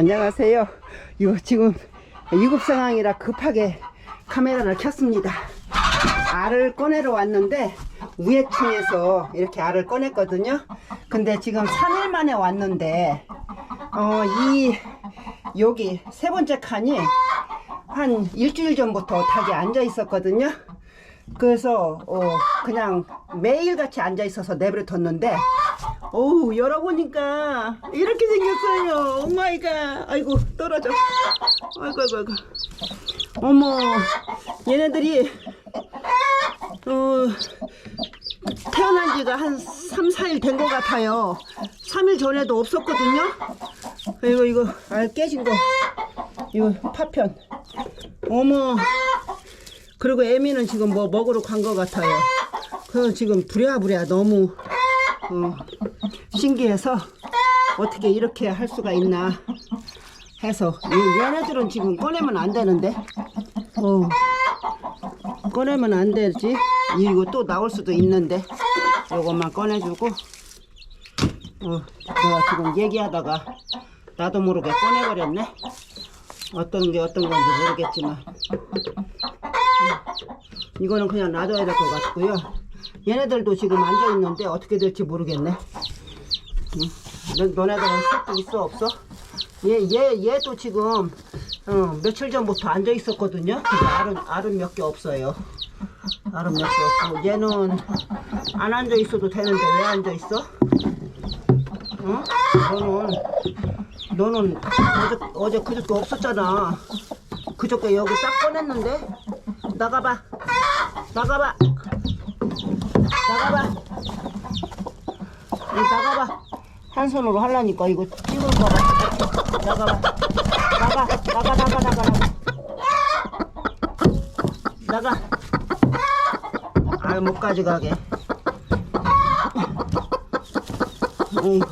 안녕하세요. 이거 지금 유급 상황이라 급하게 카메라를 켰습니다. 알을 꺼내러 왔는데 우회층에서 이렇게 알을 꺼냈거든요. 근데 지금 3일 만에 왔는데 어, 이 여기 세 번째 칸이 한 일주일 전부터 닭이 앉아 있었거든요. 그래서 어, 그냥 매일 같이 앉아 있어서 내버려 뒀는데 어우 열어보니까 이렇게 생겼어요. 오마이갓. 아이고 떨어져. 아이고 아이고 아이고. 어머 얘네들이 어, 태어난 지가 한 3, 4일 된 것 같아요. 3일 전에도 없었거든요. 이거 이거 알 깨진 거 이거 파편. 어머 그리고 애미는 지금 뭐 먹으러 간 것 같아요. 그 지금 부랴부랴 너무 어, 신기해서 어떻게 이렇게 할 수가 있나 해서 이 얘네들은 지금 꺼내면 안 되는데. 어, 꺼내면 안 되지. 이거 또 나올 수도 있는데. 요것만 꺼내주고. 어, 내가 지금 얘기하다가 나도 모르게 꺼내버렸네. 어떤 게 어떤 건지 모르겠지만. 이거는 그냥 놔둬야 될 것 같고요. 얘네들도 지금 앉아 있는데 어떻게 될지 모르겠네. 응? 너, 너네들은 새끼 있어 없어? 얘, 얘, 얘도 지금 어, 며칠 전부터 앉아 있었거든요. 근데 알은 알은 몇 개 없어요. 알은 몇 개 없고 얘는 안 앉아 있어도 되는데 왜 앉아 있어? 어? 너는 너는 어제 어제 그저께 없었잖아. 그저께 여기 싹 꺼냈는데 나가봐. 나가봐. 나가봐. 이 나가봐. 한 손으로 하려니까 이거 찍을까 봐. 나가봐. 나가. 나가, 나가, 나가, 나가. 나가. 아, 못 가져가게. 어이구.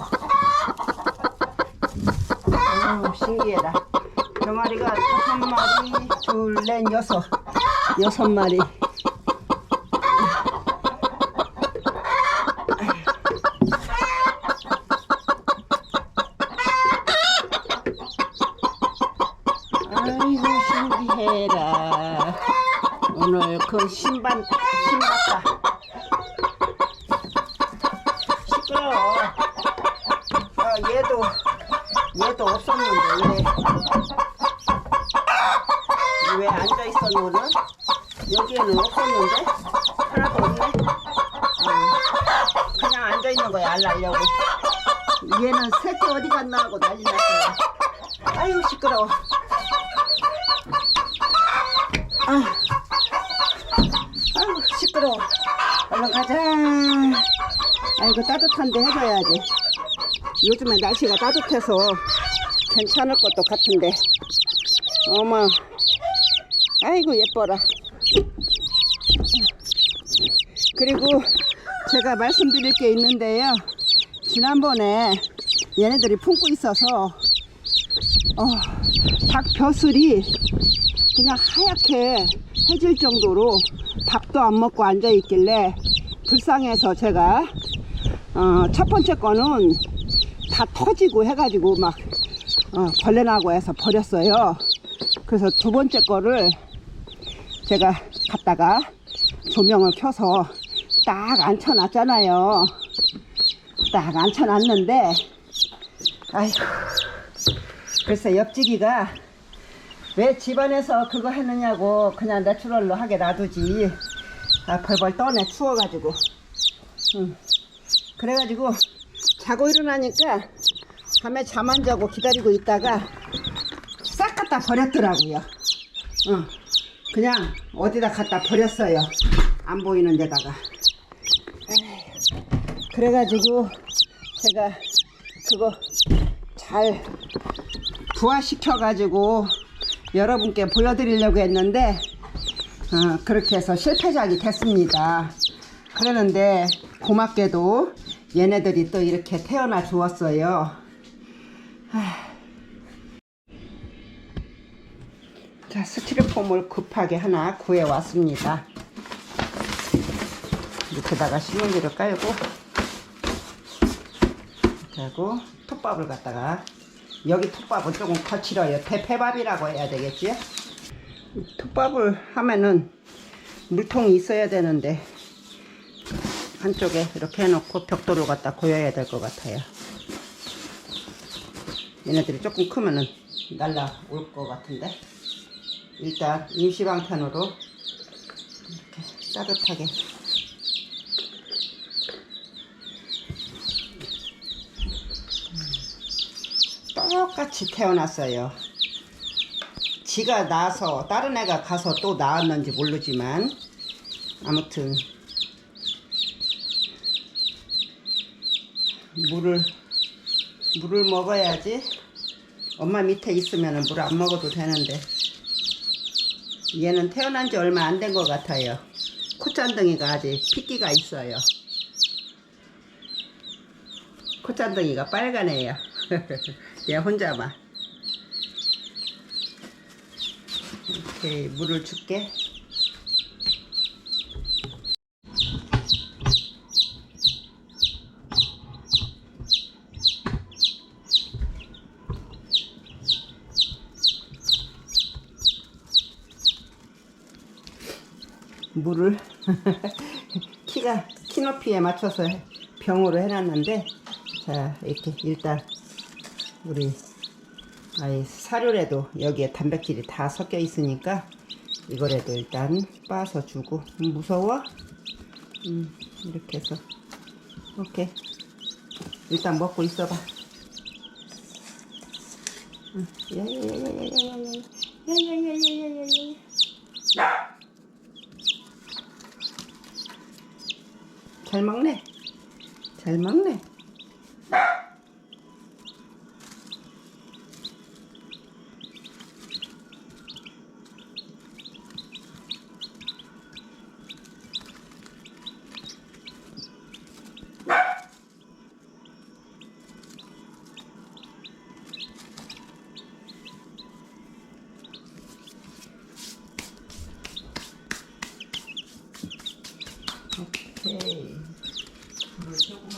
아유, 신기해라. 병아리가 다섯 마리, 둘, 넷, 여섯. 여섯 마리. 아이고 신기해라 오늘 그 신반 신봤다. 시끄러워. 아 얘도 얘도 없었는데 왜? 왜 앉아 있어 너는? 여기에는 없었는데? 하나도 없네? 음, 그냥 앉아 있는 거야 알 날려고. 얘는 새끼 어디 갔나 하고 난리 났어요 아유 시끄러워. 아, 시끄러워. 얼른 가자. 아이고 따뜻한데 해줘야지. 요즘에 날씨가 따뜻해서 괜찮을 것도 같은데. 어머, 아이고 예뻐라. 그리고 제가 말씀드릴 게 있는데요. 지난번에 얘네들이 품고 있어서 어, 닭 벼슬이 그냥 하얗게 해질 정도로 밥도 안 먹고 앉아 있길래 불쌍해서 제가 어, 첫 번째 거는 다 터지고 해가지고 막 어, 벌레 나고 해서 버렸어요. 그래서 두 번째 거를 제가 갖다가 조명을 켜서 딱 앉혀놨잖아요. 딱 앉혀놨는데 아이고 글쎄 옆지기가 왜 집안에서 그거 했느냐고 그냥 내추럴로 하게 놔두지. 아 벌벌 떠네 추워가지고. 응. 그래가지고 자고 일어나니까 밤에 잠 안 자고 기다리고 있다가 싹 갖다 버렸더라고요. 응. 그냥 어디다 갖다 버렸어요. 안 보이는 데다가. 에이, 그래가지고 제가 그거 잘 부화시켜 가지고 여러분께 보여드리려고 했는데 어, 그렇게 해서 실패작이 됐습니다. 그러는데 고맙게도 얘네들이 또 이렇게 태어나 주었어요. 하. 자 스티로폼을 급하게 하나 구해 왔습니다. 밑에다가 신문지를 깔고 그리고 톱밥을 갖다가 여기 톱밥은 조금 거칠어요. 대패밥이라고 해야 되겠지? 톱밥을 하면은 물통이 있어야 되는데 한쪽에 이렇게 해놓고 벽돌을 갖다 고여야 될 것 같아요. 얘네들이 조금 크면은 날라올 것 같은데 일단 임시방편으로 이렇게 따뜻하게 똑같이 태어났어요. 지가 나서 다른 애가 가서 또 낳았는지 모르지만 아무튼 물을 물을 먹어야지. 엄마 밑에 있으면 물 안 먹어도 되는데. 얘는 태어난 지 얼마 안 된 것 같아요. 콧잔등이가 아직 핏기가 있어요. 콧잔등이가 빨간애요 얘 혼자만 이렇게 물을 줄게. 물을 키가 키 높이에 맞춰서 병으로 해놨는데 자 이렇게 일단 우리 아이 사료래도 여기에 단백질이 다 섞여 있으니까 이거래도 일단 빻아서 주고 무서워? 음, 이렇게 해서 오케이 일단 먹고 있어봐 잘 먹네 잘 먹네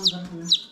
tudo, né?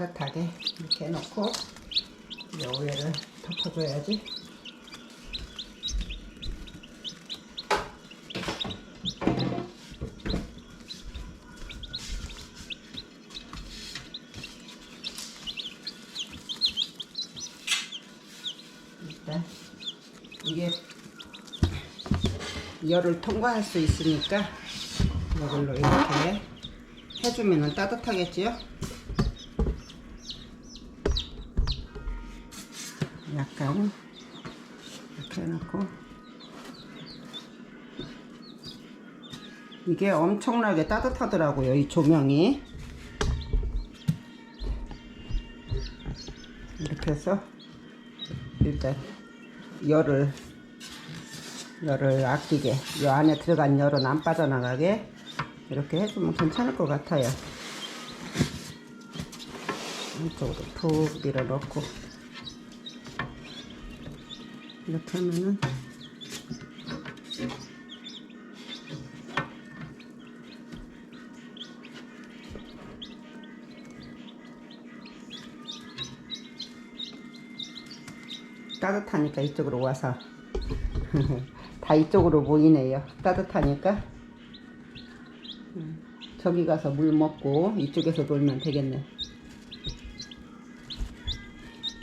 따뜻하게 이렇게 해놓고 이제 오해를 덮어줘야지. 일단 이게 열을 통과할 수 있으니까 이걸로 이렇게 해주면 따뜻하겠지요? 약간 이렇게 해놓고. 이게 엄청나게 따뜻하더라고요 이 조명이. 이렇게 해서 일단 열을 열을 아끼게 이 안에 들어간 열은 안 빠져나가게 이렇게 해주면 괜찮을 것 같아요. 이쪽으로 푹 밀어 넣고 이렇게 하면은. 따뜻하니까 이쪽으로 와서. 다 이쪽으로 모이네요. 따뜻하니까. 음, 저기 가서 물 먹고 이쪽에서 놀면 되겠네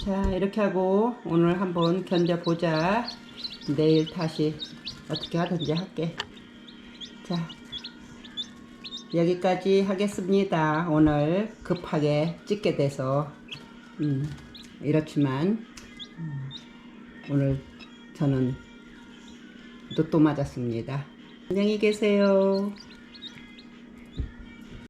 자 이렇게 하고 오늘 한번 견뎌보자 내일 다시 어떻게 하든지 할게. 자, 여기까지 하겠습니다. 오늘 급하게 찍게 돼서 음, 이렇지만 음, 오늘 저는 로또 맞았습니다. 안녕히 계세요.